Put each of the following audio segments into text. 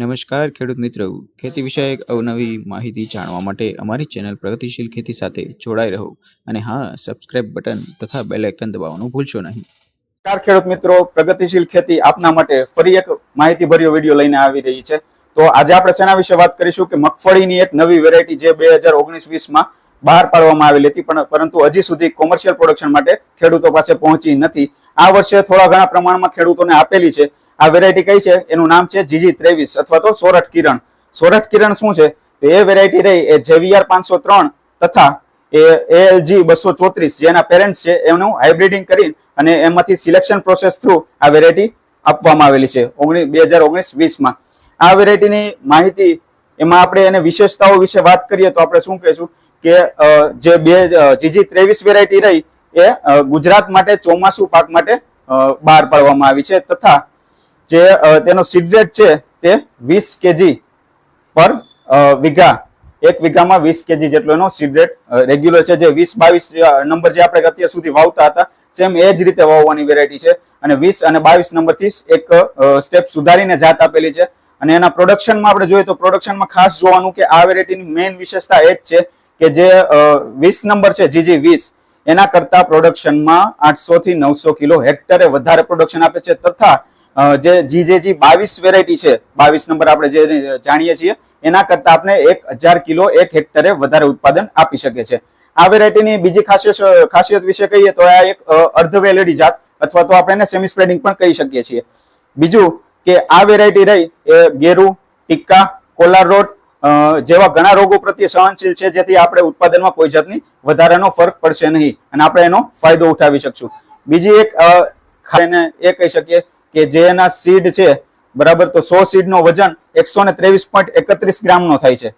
નમસ્કાર ખેડૂત મિત્રો. ખેતી વિષયક અવનવી માહિતી જાણવા માટે અમારી ચેનલ પ્રગતિશીલ ખેતી સાથે જોડાઈ રહો. અને હા સબસ્ક્રાઇબ બટન તથા બેલ આઇકન દબાવવાનું ભૂલશો નહીં. નમસ્કાર ખેડૂત મિત્રો. પ્રગતિશીલ ખેતી આપના માટે ફરી એક માહિતીભર્યો વીડિયો લઈને આવી રહી છે. તો આજે આપણે શેના વિશે વાત કરીશું કે મગફળીની એક નવી વેરાયટી જે બે હજાર ઓગણીસ વીસમાં બહાર પાડવામાં આવેલી હતી. પણ પરંતુ હજી સુધી કોમર્શિયલ પ્રોડક્શન માટે ખેડૂતો પાસે પહોંચી નથી. આ વર્ષે થોડા ઘણા પ્રમાણમાં ખેડૂતોને આપેલી છે. આ વેરાયટી કઈ છે? એનું નામ છે જીજી ત્રેવીસ અથવા તો સોરઠ કિરણ. સોરઠ કિરણ શું છે? તો એ વેરાયટી રહી એ જેવીઆર પાંચસો ત્રણ તથા એ એએલજી બસો ચોત્રીસ જેના પેરેન્ટ્સ છે એનું હાઇબ્રિડિંગ કરી અને એમાંથી સિલેક્શન પ્રોસેસ થ્રુ આ વેરાયટી આપવામાં આવેલી છે. ઓગણીસ બે હજાર ઓગણીસ વીસમાં. આ વેરાયટીની માહિતી એમાં આપણે એને વિશેષતાઓ વિશે વાત કરીએ તો આપણે શું કહીશું કે જે બે જીજી ત્રેવીસ વેરાયટી રહી એ ગુજરાત માટે ચોમાસું પાક માટે બહાર પાડવામાં આવી છે તથા જે તેનો સિડરેટ છે તે વીસ કેજી પર વીઘા. એક વીઘામાં વીસ કેજી જેટલો એનો સીડરેટ રેગ્યુલર છે. જે વીસ બાવીસ નંબર જે આપણે અત્યાર સુધી વાવતા હતા સેમ એ જ રીતે વાવવાની વેરાયટી છે. અને વીસ અને બાવીસ નંબરથી એક સ્ટેપ સુધારીને જાત આપેલી છે. અને એના પ્રોડક્શનમાં આપણે જોઈએ તો પ્રોડક્શનમાં ખાસ જોવાનું કે આ વેરાયટીની મેઇન વિશેષતા એ જ છે કે જે વીસ નંબર છે જીજી વીસ, એના કરતા પ્રોડક્શનમાં આઠસો થી નવસો કિલો હેક્ટરે વધારે પ્રોડક્શન આપે છે. તથા અ, જે જીજેજી બાવીસ વેરાયટી છે બાવીસ નંબર આપણે જે જાણીએ છીએ એના કરતા આપણે એક હજાર કિલો એક હેક્ટરે વધારે ઉત્પાદન આપી શકે છે આ વેરાયટીની બીજી ખાસિયત ખાસિયત વિશે કહીએ તો આ એક અર્ધ વેલેડી જાત અથવા તો આપણે એને સેમી સ્પ્રેડિંગ પણ કહી શકીએ છીએ. બીજું કે આ વેરાયટી રહી એ ગેરુ ટિક્કા કોલાર રોડ જેવા ઘણા રોગો પ્રત્યે સહનશીલ છે જેથી આપણે ઉત્પાદનમાં કોઈ જાતની વધારાનો ફરક પડશે નહીં અને આપણે એનો ફાયદો ઉઠાવી શકશું. બીજી એક એને એ કહી શકીએ કે જે એના સીડ છે, બરાબર? તો સો સીડ નો વજન એકસો ને ત્રેવીસ એકત્રીસ થાય છે.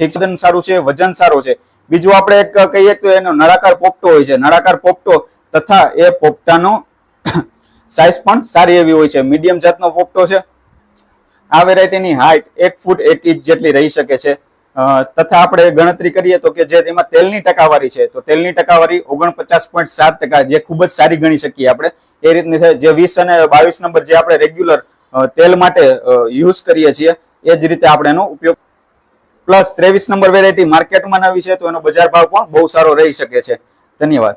ઠીક છે? સારું છે, વજન સારું છે. બીજું આપણે એક કહીએ તો એનો નળાકાર પોપટો હોય છે. નળાકાર પોપટો તથા એ પોપટાનો સાઇઝ પણ સારી એવી હોય છે. મીડિયમ જાતનો પોપટો છે. આ વેરાયટીની હાઇટ એક ફૂટ એક ઇંચ જેટલી રહી શકે છે. તથા આપણે ગણતરી કરીએ તો કે જે તેમાં તેલની ટકાવારી છે, તો તેલની ટકાવારી ઓગણપચાસ પોઈન્ટ સાત ટકા જે ખૂબ જ સારી ગણી શકીએ આપણે. એ રીતની થાય, જે વીસ અને બાવીસ નંબર જે આપણે રેગ્યુલર તેલ માટે યુઝ કરીએ છીએ, એ જ રીતે આપણે એનો ઉપયોગ પ્લસ ત્રેવીસ નંબર વેરાયટી માર્કેટમાં નવી છે, તો એનો બજાર ભાવ પણ બહુ સારો રહી શકે છે. ધન્યવાદ.